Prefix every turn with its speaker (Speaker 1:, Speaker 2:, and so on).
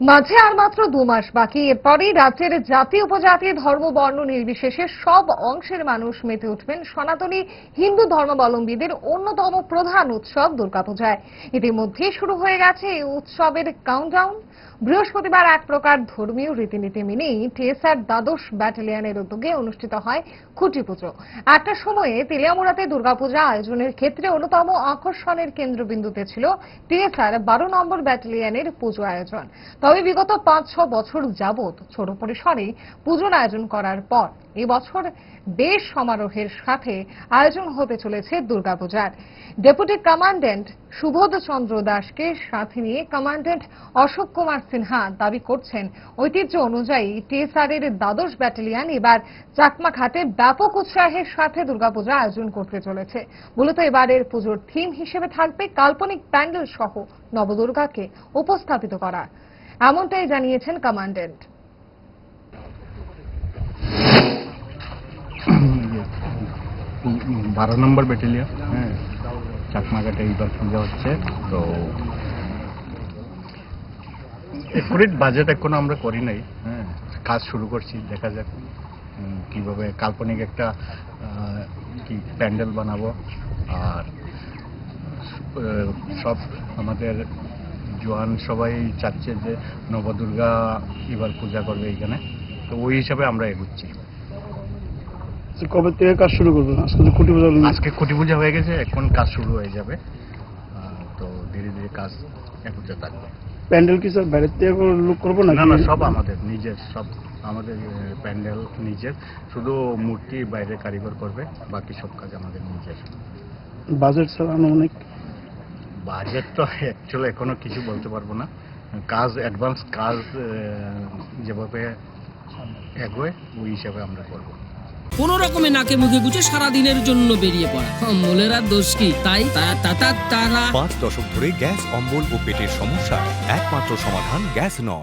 Speaker 1: মাঝে আর মাত্র দু মাস বাকি। এরপরই রাজ্যের জাতি উপজাতি ধর্ম বর্ণ নির্বিশেষে সব অংশের মানুষ মেতে উঠবেন সনাতনী হিন্দু ধর্মাবলম্বীদের অন্যতম প্রধান উৎসব দুর্গাপূজায়। ইতিমধ্যে শুরু হয়ে গেছে এই উৎসবের কাউন্টডাউন বৃহস্পতিবার এক প্রকার ধর্মীয় রীতিনীতি মেনেই টিএসআর দ্বাদশ ব্যাটালিয়নের উদ্যোগে অনুষ্ঠিত হয় খুঁটি পুজো। একটা সময়ে তেলিয়ামুড়াতে দুর্গাপূজা আয়োজনের ক্ষেত্রে অন্যতম আকর্ষণের কেন্দ্রবিন্দুতে ছিল টিএসআর বারো নম্বর ব্যাটালিয়নের পুজো আয়োজন। তবে বিগত পাঁচ, ছ বছর যাবৎ ছোট পরিসরে পুজোর আয়োজন করার পর এবছর বেশ সমারোহের সাথে আয়োজন হতে চলেছে দুর্গাপূজার। ডেপুটি কমান্ড্যান্ট সুবোধ চন্দ্র দাসকে সাথে নিয়ে কমান্ড্যান্ট অশোক কুমার সিনহা দাবি করছেন, ঐতিহ্য অনুযায়ী টিএসআর এর দ্বাদশ ব্যাটালিয়ন এবার চাকমা ঘাটে ব্যাপক উৎসাহের সাথে দুর্গাপূজা আয়োজন করতে চলেছে। মূলত এবারের পুজোর থিম হিসেবে থাকবে কাল্পনিক প্যান্ডেল সহ নবদুর্গাকে উপস্থাপিত করা। এমনটাই জানিয়েছেন কমান্ড্যান্ট
Speaker 2: বারো নম্বর ব্যাটালিয়ন হ্যাঁ চাকমাঘাটে এইবার পূজা হচ্ছে, তো একুরেট বাজেট এখনও আমরা করি নাই হ্যাঁ কাজ শুরু করছি, দেখা যাক কীভাবে কাল্পনিক একটা কি প্যান্ডেল বানাবো, আর সব আমাদের জোয়ান সবাই চাচ্ছে যে নবদুর্গা এবার পূজা করবে এইখানে। তো ওই হিসাবে আমরা এগুচ্ছি।
Speaker 3: তো কবে থেকে কাজ শুরু করবেন? আজকে তো কোটি পূজা
Speaker 2: আজকে কোটি পূজা হয়ে গেছে এখন কাজ শুরু হয়ে যাবে। তো ধীরে ধীরে কাজ এগোতে থাকবে।
Speaker 3: প্যান্ডেল কি স্যার বাইরের থেকে লোক করব না
Speaker 2: না না সব আমাদের নিজের সব আমাদের প্যান্ডেল নিজের। শুধু মূর্তি বাইরে কারিগর করবে বাকি সব কাজ আমাদের নিজের।
Speaker 3: বাজেট স্যার আনুমানিক?
Speaker 2: বাজেট তো অ্যাকচুয়ালি এখনও কিছু বলতে পারব না। কাজ অ্যাডভান্স কাজ যেভাবে এগোয় ওই হিসাবে আমরা করব।
Speaker 4: কোন রকমে নাকে মুখে গুছে সারা দিনের জন্য বেরিয়ে পড়া। অম্বলের আর দোষ কি? তাই তা- তা- তা- তারা
Speaker 5: পাঁচ দশক ধরে গ্যাস অম্বল ও পেটের সমস্যা। একমাত্র সমাধান গ্যাস নল